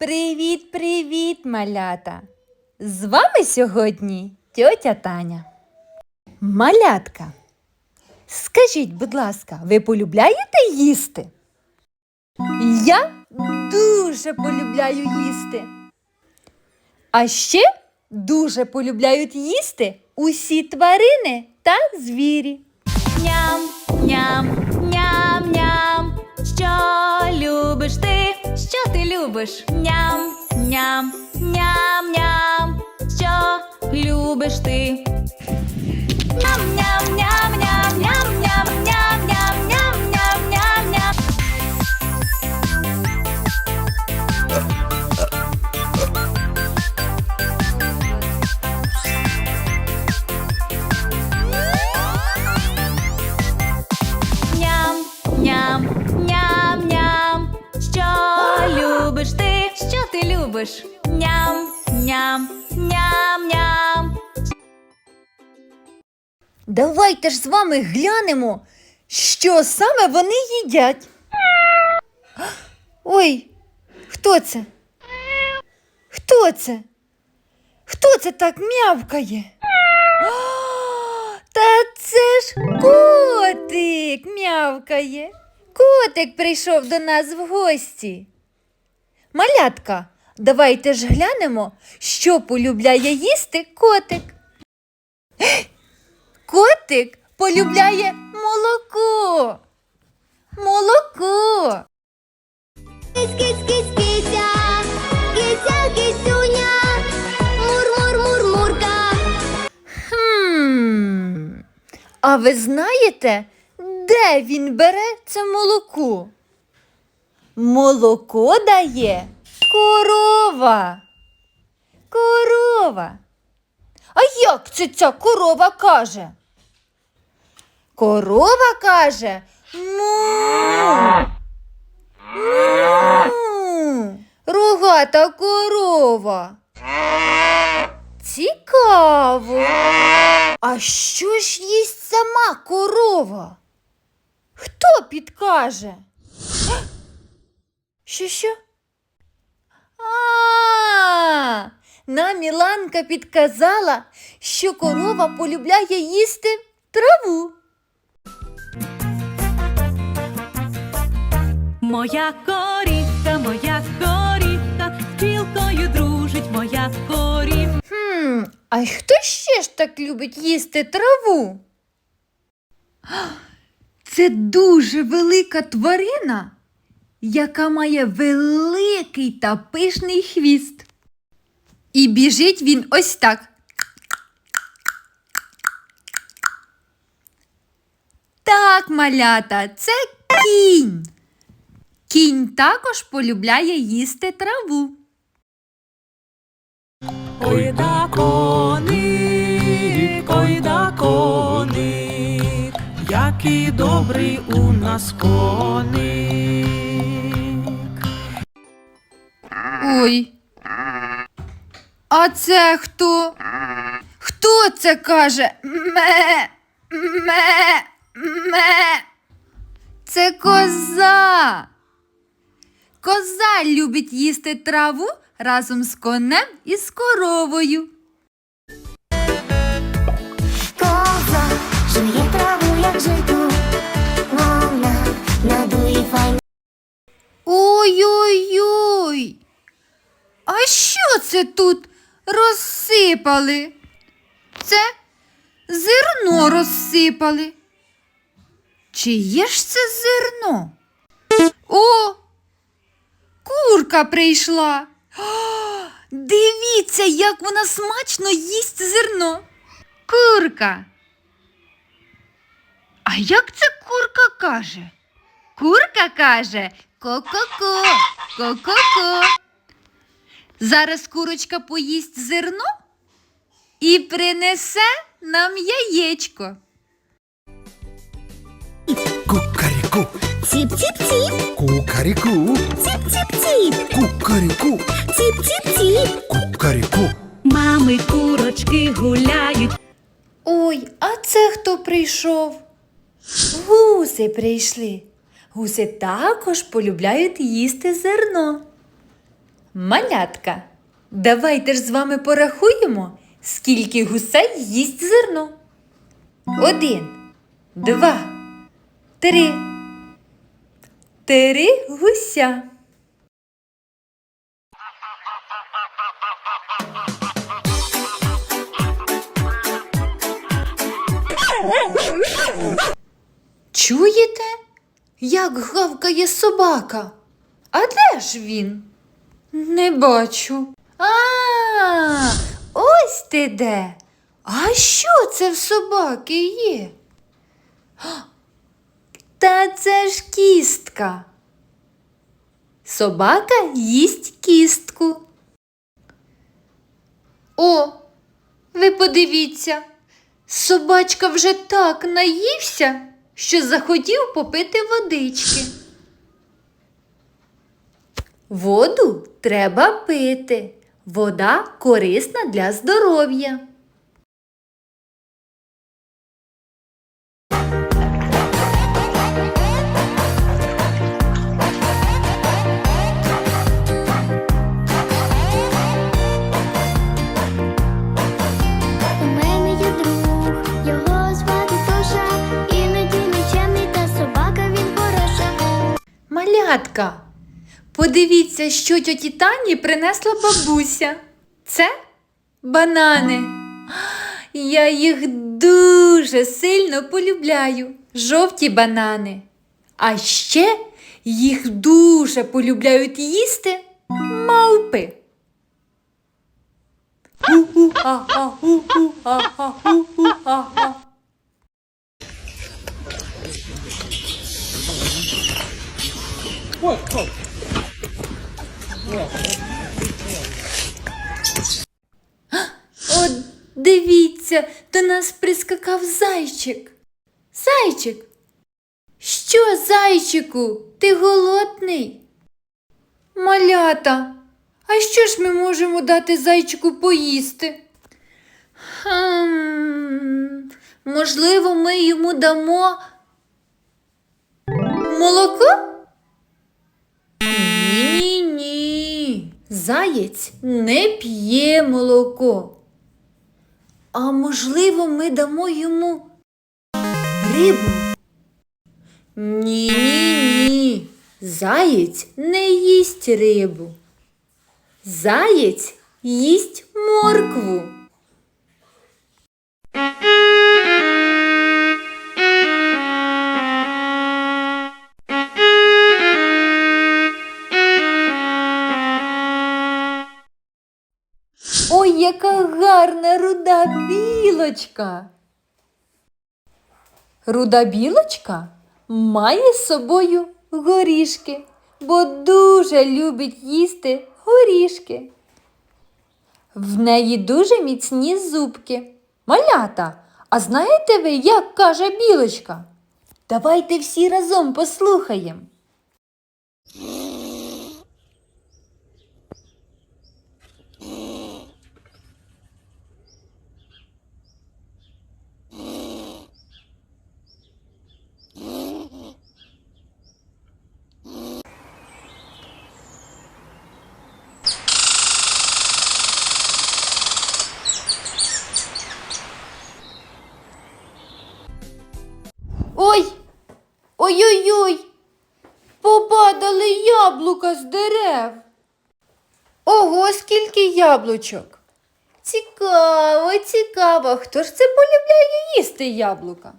Привіт, привіт, малята! З вами сьогодні тьотя Таня. Малятка. Скажіть, будь ласка, ви полюбляєте їсти? Я дуже полюбляю їсти. А ще дуже полюбляють їсти усі тварини та звірі. Ням, ням, ням, ням. Що ти любиш? Ням, ням, ням, ням. Що любиш ти? Ням, ням, ням, ням, любиш? Ням, ням, ням, ням. Давайте ж з вами глянемо, що саме вони їдять. Ой, хто це? Хто це? Хто це так м'явкає? Та це ж котик м'явкає. Котик прийшов до нас в гості. Малятка, давайте ж глянемо, що полюбляє їсти котик. Котик полюбляє молоко. Молоко. Кись, кись, кись, кися, кися, кисюня, мур, мур, мур, мурка. Хм. А ви знаєте, де він бере це молоко? Молоко дає корова. Корова. А як це ця корова каже? Корова каже му. Му. Рогата корова. Цікаво. А що ж їсть сама корова? Хто підкаже? Що що? А, нам Міланка підказала, що корова полюбляє їсти траву. Моя корівка, моя корівка, з пчілкою дружить моя корівка. Хм, а хто ще ж так любить їсти траву? Це дуже велика тварина, яка має великий та пишний хвіст. І біжить він ось так. Так, малята, це кінь. Кінь також полюбляє їсти траву. Ой да коник, ой да коник, який добрий у нас коник. Ой. А це хто? Хто це каже? Ме, ме, ме. Це коза. Коза любить їсти траву разом з конем і з коровою. Коза жує траву, як житу, вона надує файно. Ой-ой-ой. А що це тут розсипали? Це зерно розсипали. Чиє ж це зерно? О, курка прийшла. А, дивіться, як вона смачно їсть зерно. Курка. А як це курка каже? Курка каже ко-ко-ко, ко-ко-ко. Зараз курочка поїсть зерно і принесе нам яєчко. Кукаріку, Ціп-ціп-ціп, кукаріку, ціп-ціп-ціп, кукаріку, ціп-ціп-ціп. кукаріку. Мами курочки гуляють. Ой, а це хто прийшов? Гуси прийшли. Гуси також полюбляють їсти зерно. Малятка, давайте ж з вами порахуємо, скільки гусей їсть зерно. Один, два, три. Три гуся. Чуєте, як гавкає собака? А де ж він? Не бачу. А, ось ти де. А що це в собаки є? Та це ж кістка. Собака їсть кістку. О, ви подивіться, собачка вже так наївся, що захотів попити водички. Воду треба пити. Вода корисна для здоров'я. Подивіться, що тьоті Тані принесла бабуся. Це банани. Я їх дуже сильно полюбляю. Жовті банани. А ще їх дуже полюбляють їсти мавпи. Ху-ху-ха-ха, ху-ху-ха-ха, От дивіться, до нас прискакав зайчик. Зайчик. Що, зайчику, ти голодний? Малята, а що ж ми можемо дати зайчику поїсти? Хм, можливо, ми йому дамо молоко? Заєць не п'є молоко. А можливо, ми дамо йому рибу? Ні, ні, ні. Заєць не їсть рибу. Заєць їсть моркву. Яка гарна руда білочка. Руда білочка має з собою горішки, бо дуже любить їсти горішки. В неї дуже міцні зубки. Малята, а знаєте ви, як каже білочка? Давайте всі разом послухаємо. Ой! Ой-ой-ой! Попадали яблука з дерев. Ого, скільки яблучок. Цікаво, цікаво, хто ж це полюбляє їсти яблука?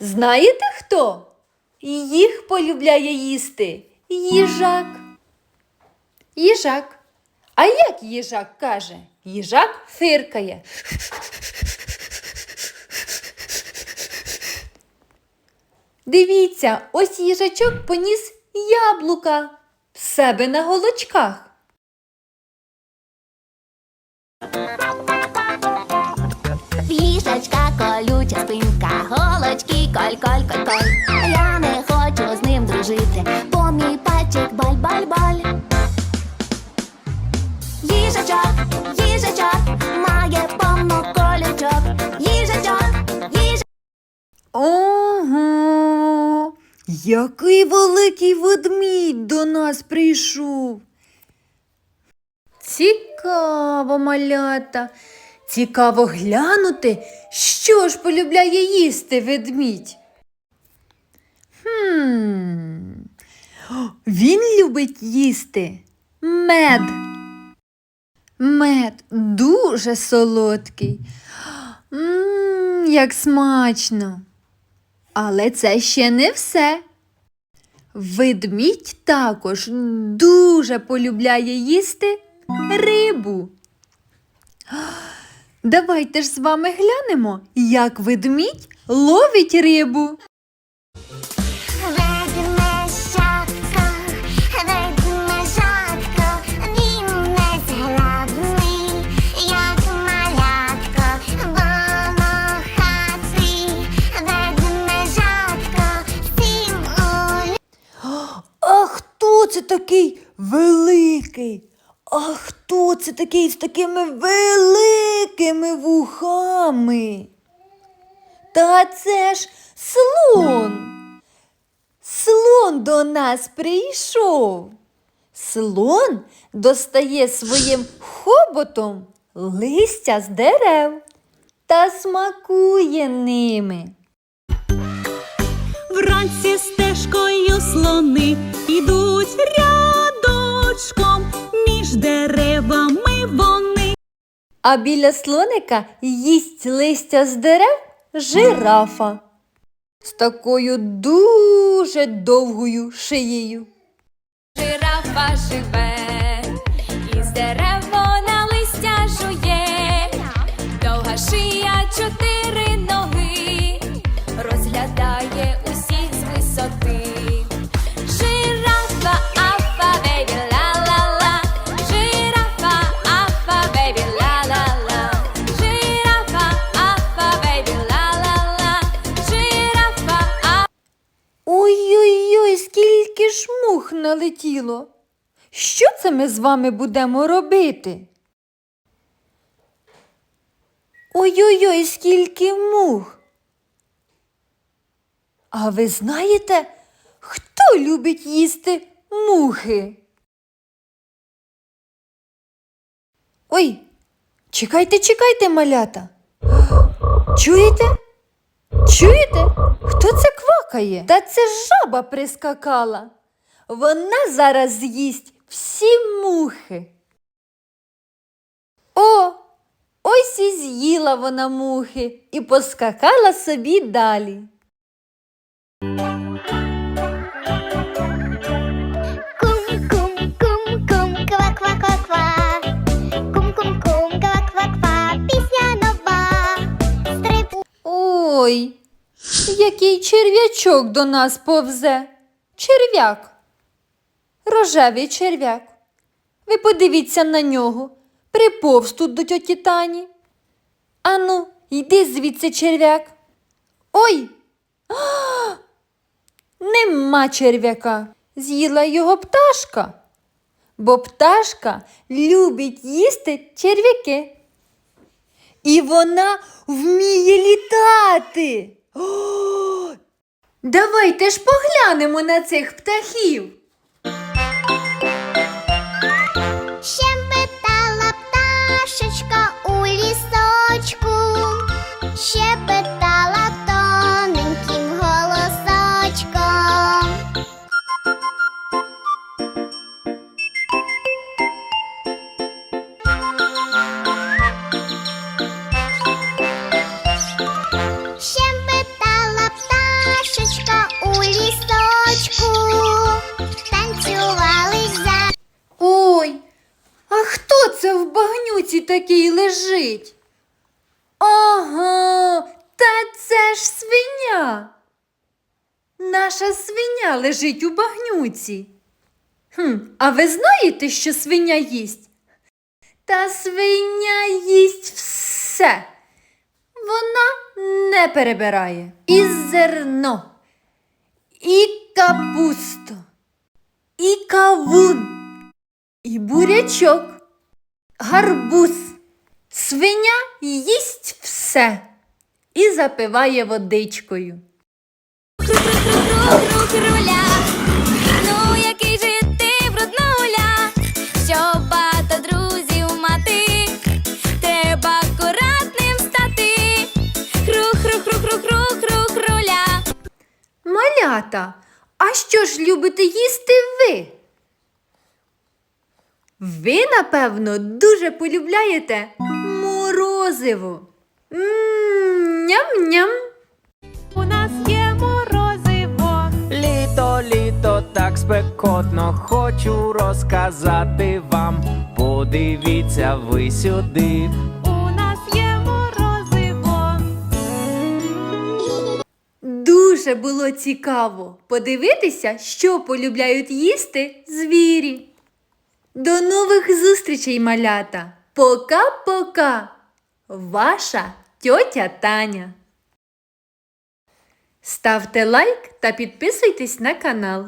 Знаєте хто? Їх полюбляє їсти їжак. Їжак. А як їжак каже? Їжак фиркає. Дивіться, ось їжачок поніс яблука в себе на голочках. В їжачка колюча спинка, голочки коль-коль-коль-коль. Я не хочу з ним дружити, бо мій пальчик баль-баль-баль. Їжачок, їжачок, має повно колючок. Їжачок, їжачок. Ого, який великий ведмідь до нас прийшов. Цікаво, малята. Цікаво глянути, що ж полюбляє їсти ведмідь. Хм. Він любить їсти мед. Мед дуже солодкий. Мм, як смачно. Але це ще не все. Ведмідь також дуже полюбляє їсти рибу. Давайте ж з вами глянемо, як ведмідь ловить рибу. Це такий великий? А хто це такий з такими великими вухами? Та це ж слон. Слон до нас прийшов. Слон достає своїм хоботом листя з дерев та смакує ними. Вранці стежкою слони ідуть рядочком, між деревами вони. А біля слоника їсть листя з дерев жирафа з такою дуже довгою шиєю. Жирафа живе, налетіло. Що це ми з вами будемо робити? Ой-ой-ой, скільки мух. А ви знаєте, хто любить їсти мухи? Ой, чекайте, чекайте, малята. Чуєте? Чуєте? Хто це квакає? Та це жаба прискакала. Вона зараз з'їсть всі мухи. О, ось і з'їла вона мухи і поскакала собі далі. Ой, який черв'ячок до нас повзе. Черв'як. Рожевий черв'як. Ви подивіться на нього. Приповз тут до тьоті Тані. Ану, йди звідси черв'як. Ой. А! Нема черв'яка. З'їла його пташка. Бо пташка любить їсти черв'яки. І вона вміє літати. О! Давайте ж поглянемо на цих птахів. Лежить у багнюці. Хм, а ви знаєте, що свиня їсть? Та свиня їсть все. Вона не перебирає. І зерно, і капусту, і кавун, і бурячок, гарбуз. Свиня їсть все і запиває водичкою руля, ну який же ти бруднуля, щоб багато друзів мати, треба акуратним стати. Хрух, хрух, хрух, хрух, хрух, хрух, руля. Малята, а що ж любите їсти ви? Ви, напевно, дуже полюбляєте морозиво. Ням-ням. Так спекотно, хочу розказати вам. Подивіться ви сюди. У нас є морозиво. Дуже було цікаво подивитися, що полюбляють їсти звірі. До нових зустрічей, малята! Пока-пока! Ваша тьотя Таня. Ставте лайк та підписуйтесь на канал.